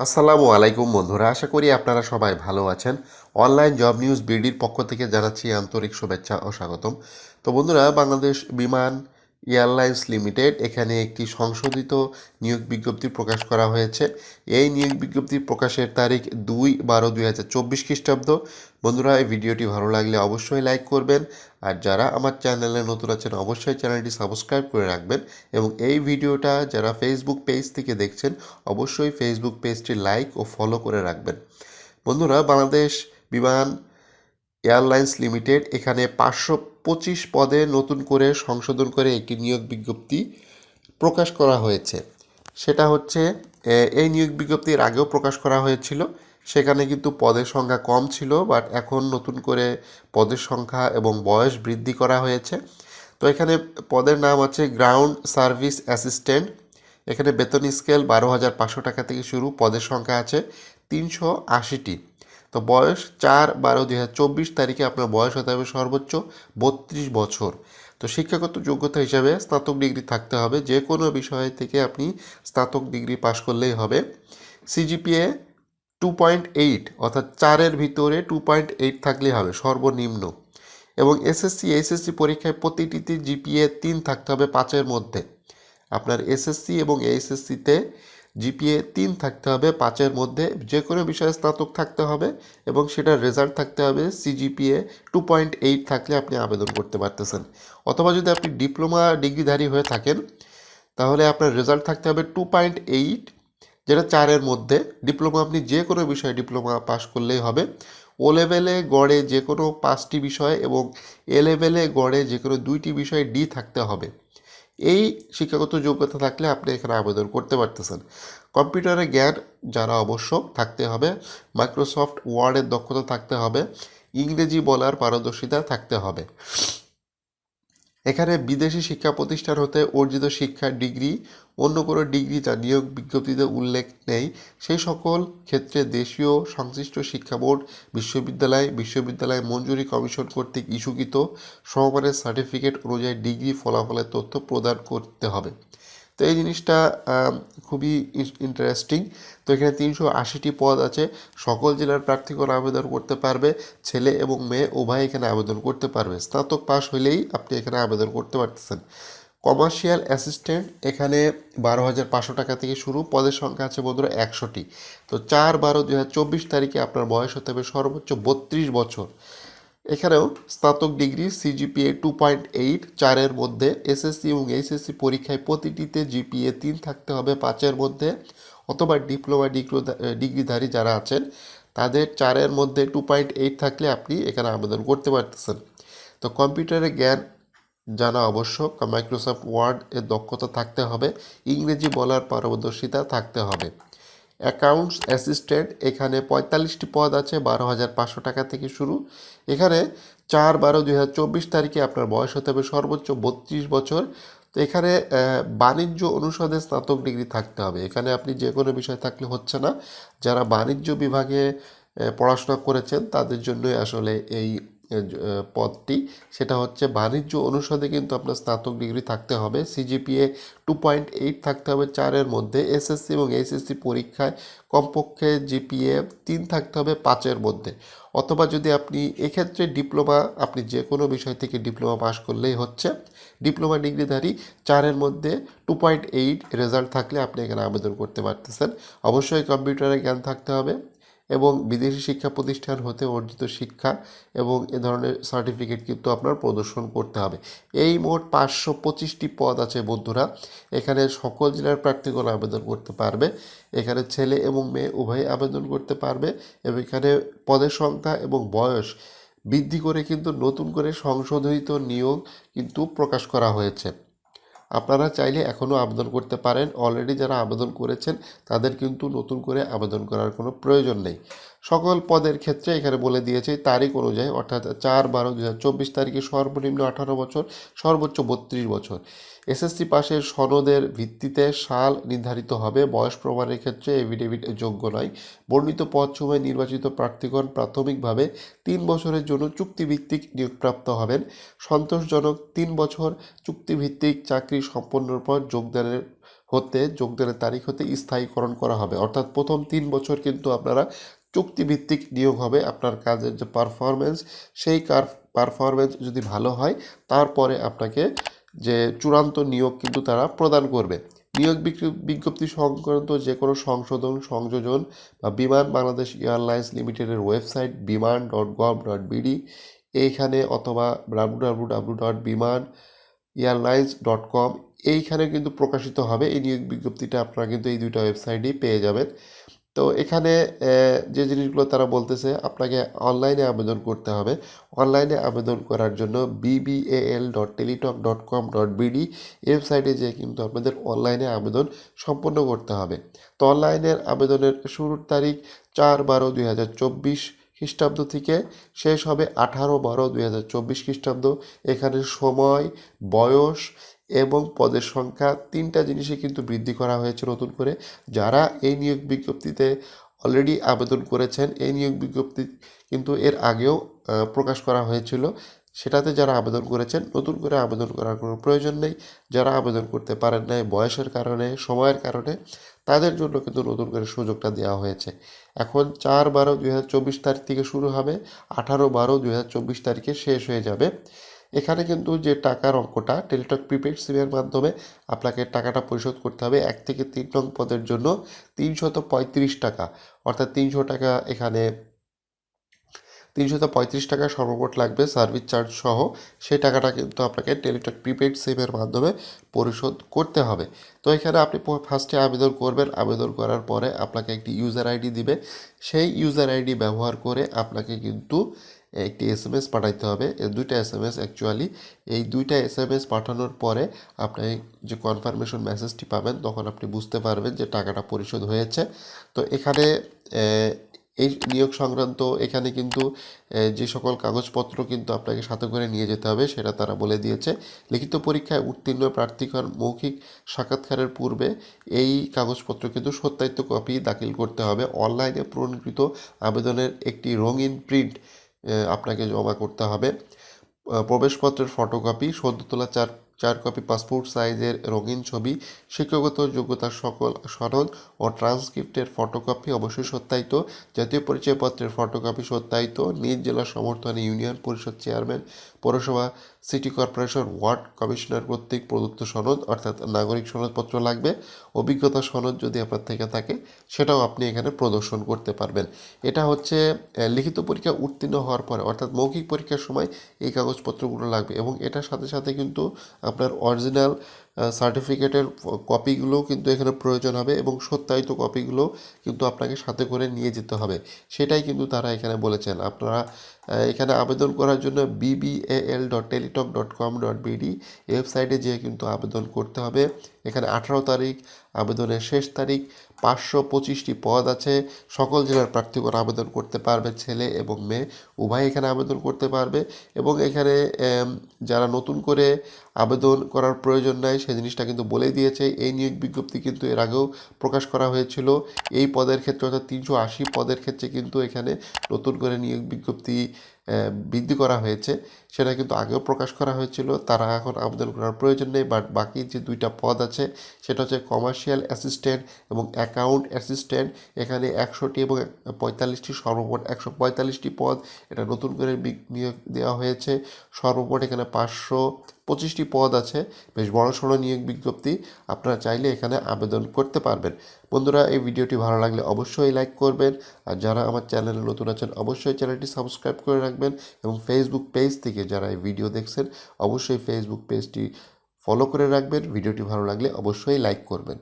আসসালামু আলাইকুম বন্ধুরা, আশা করি আপনারা সবাই ভালো আছেন। অনলাইন জব নিউজ বিডির পক্ষ থেকে জানাচ্ছি আন্তরিক শুভেচ্ছা ও স্বাগতম। তো বন্ধুরা, বাংলাদেশ বিমান এয়ারলাইন্স লিমিটেড, এখানে একটি সংশোধিত নিয়োগ বিজ্ঞপ্তি প্রকাশ করা হয়েছে। এই নিয়োগ বিজ্ঞপ্তি প্রকাশের তারিখ দুই বারো দুই হাজার চব্বিশ খ্রিস্টাব্দ। বন্ধুরা, এই ভিডিওটি ভালো লাগলে অবশ্যই লাইক করবেন। আর যারা আমার চ্যানেলে নতুন আছেন, অবশ্যই চ্যানেলটি সাবস্ক্রাইব করে রাখবেন। এবং এই ভিডিওটা যারা ফেসবুক পেজ থেকে দেখছেন, অবশ্যই ফেসবুক পেজটি লাইক ও ফলো করে রাখবেন। বন্ধুরা, বাংলাদেশ বিমান এয়ারলাইন্স লিমিটেড, এখানে পাঁচশো পঁচিশ পদে নতুন করে সংশোধন করে একটি নিয়োগ বিজ্ঞপ্তি প্রকাশ করা হয়েছে। সেটা হচ্ছে এই নিয়োগ বিজ্ঞপ্তির আগেও প্রকাশ করা হয়েছিল। সেখানে কিন্তু পদের সংখ্যা কম ছিল বাট এখন নতুন করে পদের সংখ্যা এবং বয়স বৃদ্ধি করা হয়েছে। তো এখানে পদের নাম আছে গ্রাউন্ড সার্ভিস অ্যাসিস্ট্যান্ট এখানে বেতন স্কেল বারো হাজার পাঁচশো টাকা থেকে শুরু, পদের সংখ্যা আছে তিনশো আশিটি। তো বয়স চার বারো দুই হাজার চব্বিশ তারিখে আপনার বয়স হতে হবে সর্বোচ্চ বত্রিশ বছর। তো শিক্ষাগত যোগ্যতা হিসাবে স্নাতক ডিগ্রি থাকতে হবে যে কোনো বিষয় থেকে আপনি স্নাতক ডিগ্রি পাশ করলেই হবে। সিজিপিএ টু পয়েন্ট এইট অর্থাৎ চারের ভিতরে টু পয়েন্ট এইট থাকলেই হবে, সর্বনিম্ন। এবং এসএসসি এসএসসি পরীক্ষায় প্রতিটিতে জিপিএ তিন থাকতে হবে পাঁচের মধ্যে। আপনার এসএসসি এবং এইচএসসিতে জিপিএ তিন থাকতে হবে, পাঁচের মধ্যে যে কোনো বিষয়ে স্নাতক থাকতে হবে এবং সেটার রেজাল্ট থাকতে হবে, সিজিপিএ টু পয়েন্ট এইট থাকলে আপনি আবেদন করতে পারতেছেন। অথবা যদি আপনি ডিপ্লোমা ডিগ্রিধারী হয়ে থাকেন, তাহলে আপনার রেজাল্ট থাকতে হবে টু পয়েন্ট এইট, যেটা চারের মধ্যে। ডিপ্লোমা আপনি যে কোনো বিষয়ে ডিপ্লোমা পাশ করলেই হবে। ও লেভেলে, গড়ে যে কোনো পাঁচটি বিষয় এবং এ লেভেলে, গড়ে যে কোনো দুইটি বিষয়ে ডি থাকতে হবে। এই শিক্ষাগত যোগ্যতা থাকলে আপনি এখানে আবেদন করতে পারতেছেন। কম্পিউটারের জ্ঞান যারা অবশ্য থাকতে হবে, মাইক্রোসফট ওয়ার্ডের দক্ষতা থাকতে হবে, ইংরেজি বলার পারদর্শিতা থাকতে হবে। এখানে বিদেশি শিক্ষা প্রতিষ্ঠান হতে অর্জিত শিক্ষা ডিগ্রি, অন্য কোনো ডিগ্রি যা নিয়োগ বিজ্ঞপ্তিতে উল্লেখ নেই সেই সকল ক্ষেত্রে দেশীয় সংশ্লিষ্ট শিক্ষা বোর্ড, বিশ্ববিদ্যালয় বিশ্ববিদ্যালয় মঞ্জুরি কমিশন কর্তৃক ইস্যুকৃত সমমানের সার্টিফিকেট অনুযায়ী ডিগ্রি ফলাফলের তথ্য প্রদান করতে হবে। তো এই জিনিসটা খুবই ইন্টারেস্টিং তো এখানে তিনশো আশিটি পদ আছে। সকল জেলার প্রার্থীগণ আবেদন করতে পারবে। ছেলে এবং মেয়ে উভয় এখানে আবেদন করতে পারবে। স্নাতক পাস হলেই আপনি এখানে আবেদন করতে পারতেছেন। কমার্শিয়াল অ্যাসিস্ট্যান্ট এখানে বারো হাজার পাঁচশো টাকা থেকে শুরু। পদের সংখ্যা আছে বন্ধুরা একশোটি। তো চার বারো দু তারিখে আপনার বয়স হতে হবে সর্বোচ্চ বত্রিশ বছর। এখানেও স্নাতক degree CGPA two point eight চারের মধ্যে এসএসসি এবং এইচএসসি পরীক্ষায় প্রতিটিতে জিপিএ তিন থাকতে হবে, পাঁচের মধ্যে, অথবা ডিপ্লোমা ডিগ্রি ডিগ্রিধারী যারা আছেন, তাদের চারের মধ্যে টু পয়েন্ট এইট থাকলে আপনি এখানে আবেদন করতে পারতেছেন। তো কম্পিউটারের জ্ঞান জানা আবশ্যক মাইক্রোসফট ওয়ার্ড এর দক্ষতা থাকতে হবে, ইংরেজি বলার পারদর্শিতা থাকতে হবে। অ্যাকাউন্টস অ্যাসিস্ট্যান্ট, এখানে পঁয়তাল্লিশটি পদ আছে, বারো হাজার পাঁচশো টাকা থেকে শুরু। এখানে চার বারো দুই হাজার চব্বিশ তারিখে আপনার বয়স হতে হবে সর্বোচ্চ বত্রিশ বছর। তো এখানে বাণিজ্য অনুষদে স্নাতক ডিগ্রি থাকতে হবে। এখানে আপনি যে কোনো বিষয় থাকলে হচ্ছে না। যারা বাণিজ্য বিভাগে পড়াশোনা করেছেন, তাদের জন্যই আসলে এই পদটি। সেটা হচ্ছে বাণিজ্য অনুষদে কিন্তু আপনার স্নাতক ডিগ্রি থাকতে হবে। সিজিপিএ টু পয়েন্ট এইট থাকতে হবে চারের মধ্যে। এসএসসি এবং এইচএসসি পরীক্ষায় কমপক্ষে জিপিএ তিন থাকতে হবে পাঁচের মধ্যে। অথবা যদি আপনি এক্ষেত্রে ডিপ্লোমা, আপনি যে কোনো বিষয় থেকে ডিপ্লোমা পাশ করলেই হচ্ছে। ডিপ্লোমা ডিগ্রিধারী চারের মধ্যে টু পয়েন্ট এইট রেজাল্ট থাকলে আপনি এখানে আবেদন করতে পারতেছেন। অবশ্যই কম্পিউটারের জ্ঞান থাকতে হবে। এবং বিদেশি শিক্ষা প্রতিষ্ঠান হতে অর্জিত শিক্ষা এবং এ ধরনের সার্টিফিকেট কিন্তু আপনার প্রদর্শন করতে হবে। এই মোট পাঁচশো পঁচিশটি পদ আছে বন্ধুরা। এখানে সকল জেলার প্রার্থীগণ আবেদন করতে পারবে। এখানে ছেলে এবং মেয়ে উভয়ই আবেদন করতে পারবে এবং এখানে পদের সংখ্যা এবং বয়স বৃদ্ধি করে কিন্তু নতুন করে সংশোধিত নিয়োগ কিন্তু প্রকাশ করা হয়েছে। আপনারা চাইলে এখনও আবেদন করতে পারেন। অলরেডি যারা আবেদন করেছেন, তাদের কিন্তু নতুন করে আবেদন করার কোনো প্রয়োজন নেই। সকল পদের ক্ষেত্রে এখানে বলে দিয়েছে, তারিখ অনুযায়ী, অর্থাৎ চার বারো দু হাজার চব্বিশ তারিখে সর্বনিম্ন আঠারো বছর, সর্বোচ্চ বত্রিশ বছর। এসএসসি পাশের সনদের ভিত্তিতে সাল নির্ধারিত হবে। বয়স প্রমাণের ক্ষেত্রে এভিডেভিট যোগ্য নয়। বর্ণিত পদ সময় নির্বাচিত প্রার্থীগণ প্রাথমিকভাবে তিন বছরের জন্য চুক্তিভিত্তিক নিয়োগপ্রাপ্ত হবেন। সন্তোষজনক তিন বছর চুক্তিভিত্তিক চাকরি সম্পন্নর পর যোগদানের হতে, যোগদানের তারিখ হতে স্থায়ীকরণ করা হবে। অর্থাৎ প্রথম তিন বছর কিন্তু আপনারা চুক্তিভিত্তিক নিয়োগ হবে আপনার কাজের যে পারফরমেন্স সেই কার পারফরমেন্স যদি ভালো হয়, তারপরে আপনাকে যে চূড়ান্ত নিয়োগ কিন্তু তারা প্রদান করবে। নিয়োগ বিজ্ঞ- বিজ্ঞপ্তি সংক্রান্ত যে কোনো সংশোধন, সংযোজন বা বিমান বাংলাদেশ এয়ারলাইন্স লিমিটেডের website Biman dot gov dot BD, এইখানে অথবা W W W dot Biman airlines dot com এইখানে কিন্তু প্রকাশিত হবে। এই নিয়োগ বিজ্ঞপ্তিটা আপনারা কিন্তু এই দুইটা ওয়েবসাইটেই পেয়ে যাবেন। তো এখানে যে জিনিসগুলো তারা বলতেছে, আপনাকে অনলাইনে আবেদন করতে হবে। অনলাইনে আবেদন করার জন্য BBL dot Teletalk dot com dot BD ওয়েবসাইটে যেয়ে কিন্তু আপনাদের অনলাইনে আবেদন সম্পন্ন করতে হবে। তো অনলাইনের আবেদনের শুরুর তারিখ চার বারো দুই হাজার চব্বিশ খ্রিস্টাব্দ থেকে শেষ হবে আঠারো বারো দুই হাজার চব্বিশ খ্রিস্টাব্দ। এখানে সময়, বয়স এবং পদের সংখ্যা তিনটা জিনিসে কিন্তু বৃদ্ধি করা হয়েছে নতুন করে। যারা এই নিয়োগ বিজ্ঞপ্তিতে অলরেডি আবেদন করেছেন, এই নিয়োগ বিজ্ঞপ্তি কিন্তু এর আগেও প্রকাশ করা হয়েছিল। সেটাতে যারা আবেদন করেছেন, নতুন করে আবেদন করার কোনো প্রয়োজন নেই। যারা আবেদন করতে পারেন নাই বয়সের কারণে, সময়ের কারণে, তাদের জন্য কিন্তু নতুন করে সুযোগটা দেওয়া হয়েছে। এখন চার বারো দুই তারিখ থেকে শুরু হবে, আঠারো বারো দুই তারিখে শেষ হয়ে যাবে। এখানে কিন্তু যে টাকার অঙ্কটা টেলিটক প্রিপেড সিমের মাধ্যমে আপনাকে টাকাটা পরিশোধ করতে হবে এক থেকে তিন নং পদের জন্য তিনশত পঁয়ত্রিশ টাকা। অর্থাৎ তিনশো টাকা এখানে তিনশত পঁয়ত্রিশ টাকা সর্বমোট লাগবে সার্ভিস চার্জ সহ। সেই টাকাটা কিন্তু আপনাকে টেলিটক প্রিপেড সিমের মাধ্যমে পরিশোধ করতে হবে। তো এখানে আপনি ফার্স্টে আবেদন করবেন। আবেদন করার পরে আপনাকে একটি ইউজার আইডি দিবে। সেই ইউজার আইডি ব্যবহার করে আপনাকে কিন্তু একটি এস এম এস পাঠাইতে হবে। দুইটা এস এম এস অ্যাকচুয়ালি এই দুইটা এস এম এস পাঠানোর পরে আপনি যে কনফার্মেশন মেসেজটি পাবেন, তখন আপনি বুঝতে পারবেন যে টাকাটা পরিশোধ হয়েছে। তো এখানে এই নিয়োগ সংক্রান্ত এখানে কিন্তু যে সকল কাগজপত্র কিন্তু আপনাকে সাথে করে নিয়ে যেতে হবে, সেটা তারা বলে দিয়েছে। লিখিত পরীক্ষায় উত্তীর্ণ প্রার্থীগণ মৌখিক সাক্ষাৎকারের পূর্বে এই কাগজপত্র কিন্তু সত্যায়িত কপি দাখিল করতে হবে। অনলাইনে পূরণকৃত আবেদনের একটি রঙিন প্রিন্ট আপনাকে জমা করতে হবে। প্রবেশপত্রের ফটোকপি সদ্য তোলা চার চার কপি পাসপোর্ট সাইজের রঙিন ছবি, শিক্ষাগত যোগ্যতার সকল সনদ ও ট্রান্সক্রিপ্টের ফটোকপি অবশ্যই সত্যায়িত। জাতীয় পরিচয়পত্রের ফটোকপি সত্যায়িত। নিজ জেলা সমর্থনে ইউনিয়ন পরিষদ চেয়ারম্যান পৌরসভা, সিটি কর্পোরেশন, ওয়ার্ড কমিশনার কর্তৃক প্রদত্ত সনদ, অর্থাৎ নাগরিক সনদপত্র লাগবে। অভিজ্ঞতা সনদ যদি আপনার থেকে থাকে, সেটাও আপনি এখানে প্রদর্শন করতে পারবেন। এটা হচ্ছে লিখিত পরীক্ষা উত্তীর্ণ হওয়ার পরে, অর্থাৎ মৌখিক পরীক্ষার সময় এই কাগজপত্রগুলো লাগবে এবং এটার সাথে সাথে কিন্তু আপনার অরিজিনাল সার্টিফিকেটের কপিগুলো কিন্তু এখানে প্রয়োজন হবে এবং সত্যায়িত কপিগুলো কিন্তু আপনাকে সাথে করে নিয়ে যেতে হবে। সেটাই কিন্তু তারা এখানে বলেছেন। আপনারা এখানে আবেদন করার জন্য BBL dot Teletalk dot com dot BD ওয়েবসাইটে যেয়ে কিন্তু আবেদন করতে হবে। এখানে আঠারো তারিখ, আবেদনের শেষ তারিখ পাঁচশো পঁচিশটি পদ আছে। সকল জেলার প্রার্থীগণ আবেদন করতে পারবে, ছেলে এবং মেয়ে, উভয় এখানে আবেদন করতে পারবে এবং এখানে যারা নতুন করে আবেদন করার প্রয়োজন নাই সে জিনিসটা কিন্তু বলে দিয়েছে। এই নিয়োগ বিজ্ঞপ্তি কিন্তু এর আগেও প্রকাশ করা হয়েছিল। এই পদের ক্ষেত্রে অর্থাৎ তিনশো আশি পদের ক্ষেত্রে কিন্তু এখানে নতুন করে নিয়োগ বিজ্ঞপ্তি বৃদ্ধি করা হয়েছে। সেটা কিন্তু আগেও প্রকাশ করা হয়েছিল। তারা এখন আবেদন করার প্রয়োজন নেই। বাট বাকি যে দুইটা পদ আছে, সেটা হচ্ছে কমার্শিয়াল অ্যাসিস্ট্যান্ট এবং অ্যাকাউন্ট অ্যাসিস্ট্যান্ট এখানে একশোটি এবং পঁয়তাল্লিশটি, সর্বমোট একশো পঁয়তাল্লিশটি পদ। এটা নতুন করে নিয়োগ দেওয়া হয়েছে। সর্বমোট এখানে পাঁচশো পঁচিশটি পদ আছে। বেশ বড় সড়ো নিয়োগ বিজ্ঞপ্তি আপনারা চাইলে এখানে আবেদন করতে পারবেন। বন্ধুরা, এই ভিডিওটি ভালো লাগলে অবশ্যই লাইক করবেন। আর যারা আমার চ্যানেলে নতুন আছেন, অবশ্যই চ্যানেলটি সাবস্ক্রাইব করে রাখবেন এবং ফেসবুক পেজ থেকে যারা এই ভিডিও দেখছেন, অবশ্যই ফেসবুক পেজটি ফলো করে রাখবেন। ভিডিওটি ভালো লাগলে অবশ্যই লাইক করবেন।